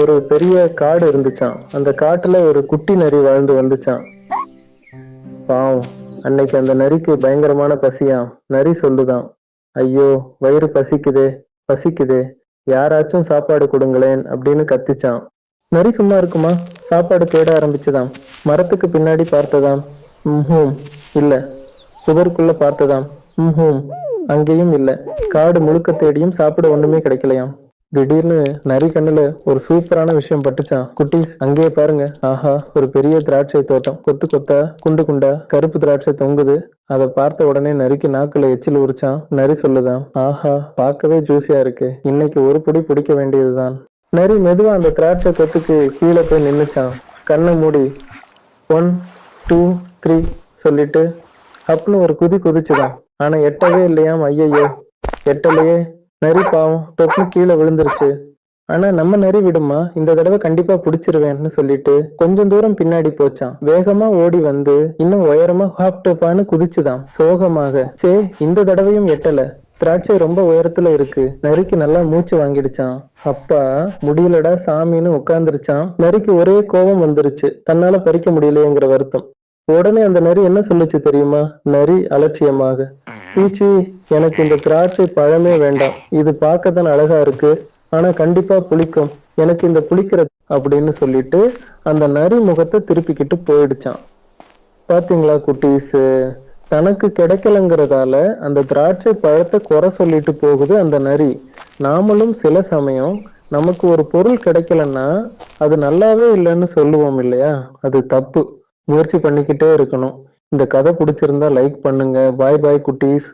ஒரு பெரிய காடு இருந்துச்சான் அந்த காட்டுல ஒரு குட்டி நரி வாழ்ந்து வந்துச்சான் பாவம் அன்னைக்கு அந்த நரிக்கு பயங்கரமான பசியாம். நரி சொல்லுதாம் ஐயோ வயிறு பசிக்குதே பசிக்குதே. யாராச்சும் சாப்பாடு கொடுங்களேன் அப்படின்னு கத்திச்சான் நரி சும்மா இருக்குமா? சாப்பாடு தேட ஆரம்பிச்சதாம். மரத்துக்கு பின்னாடி பார்த்ததாம் ம்ஹூம் இல்ல. புதற்குள்ள பார்த்ததாம் ம்ஹூம் அங்கேயும் இல்ல. காடு முழுக்க தேடியும் சாப்பிட ஒண்ணுமே கிடைக்கலையாம். திடீர்னு நரி கண்ணுல ஒரு சூப்பரான விஷயம் பட்டுச்சான். குட்டீஸ் அங்கேயே பாருங்க. ஆஹா ஒரு பெரிய திராட்சை தோட்டம். கொத்து கொத்தா குண்டு குண்டா கருப்பு திராட்சை தொங்குது. அதை பார்த்த உடனே நரிக்கு நாக்குல எச்சில் உரிச்சான். நரி சொல்லுதாம் ஆஹா பார்க்கவே ஜூசியா இருக்கு. இன்னைக்கு ஒரு பொடி பிடிக்க வேண்டியதுதான். நரி மெதுவா அந்த திராட்சை கொத்துக்கு கீழே போய் நின்னுச்சான். கண்ணை மூடி ஒன் டூ த்ரீ சொல்லிட்டு அப்புன்னு ஒரு குதி குதிச்சுதான். ஆனா எட்டவே இல்லையாம் ஐயையோ. எட்டலையே நரி பாவம் தொப்பு கீழே விழுந்துருச்சு. ஆனா நம்ம நரி விடுமா? இந்த தடவை கண்டிப்பா புடிச்சிருவேன்னு சொல்லிட்டு கொஞ்சம் தூரம் பின்னாடி போச்சான். வேகமா ஓடி வந்து இன்னும் உயரமா ஹாப்டப்பான்னு குதிச்சுதான். சோகமாக. சே இந்த தடவையும் எட்டல. திராட்சை ரொம்ப உயரத்துல இருக்கு. நரிக்கு நல்லா மூச்சு வாங்கிடுச்சான். அப்பா முடியலடா சாமின்னு உட்கார்ந்துருச்சான். நரிக்கு ஒரே கோபம் வந்துருச்சு. தன்னால பறிக்க முடியலையேங்கிற வருத்தம். உடனே அந்த நரி என்ன சொல்லுச்சு தெரியுமா? நரி அலட்சியமாக. சீச்சி எனக்கு இந்த திராட்சை பழமே வேண்டாம். இது பார்க்கத்தான் அழகா இருக்கு. ஆனா கண்டிப்பா புளிக்கும். எனக்கு இந்த புளிக்கிற அப்படின்னு சொல்லிட்டு அந்த நரி முகத்தை திருப்பிக்கிட்டு போயிடுச்சான் பாத்தீங்களா குட்டீஸ்? தனக்கு கிடைக்கலங்கிறதால அந்த திராட்சை பழத்தை குறை சொல்லிட்டு போகுது அந்த நரி. நாமளும் சில சமயம் நமக்கு ஒரு பொருள் கிடைக்கலன்னா அது நல்லாவே இல்லைன்னு சொல்லுவோம் இல்லையா? அது தப்பு. முயற்சி பண்ணிக்கிட்டே இருக்கணும். இந்த கதை பிடிச்சிருந்தா லைக் பண்ணுங்க. பாய் பாய் குட்டீஸ்.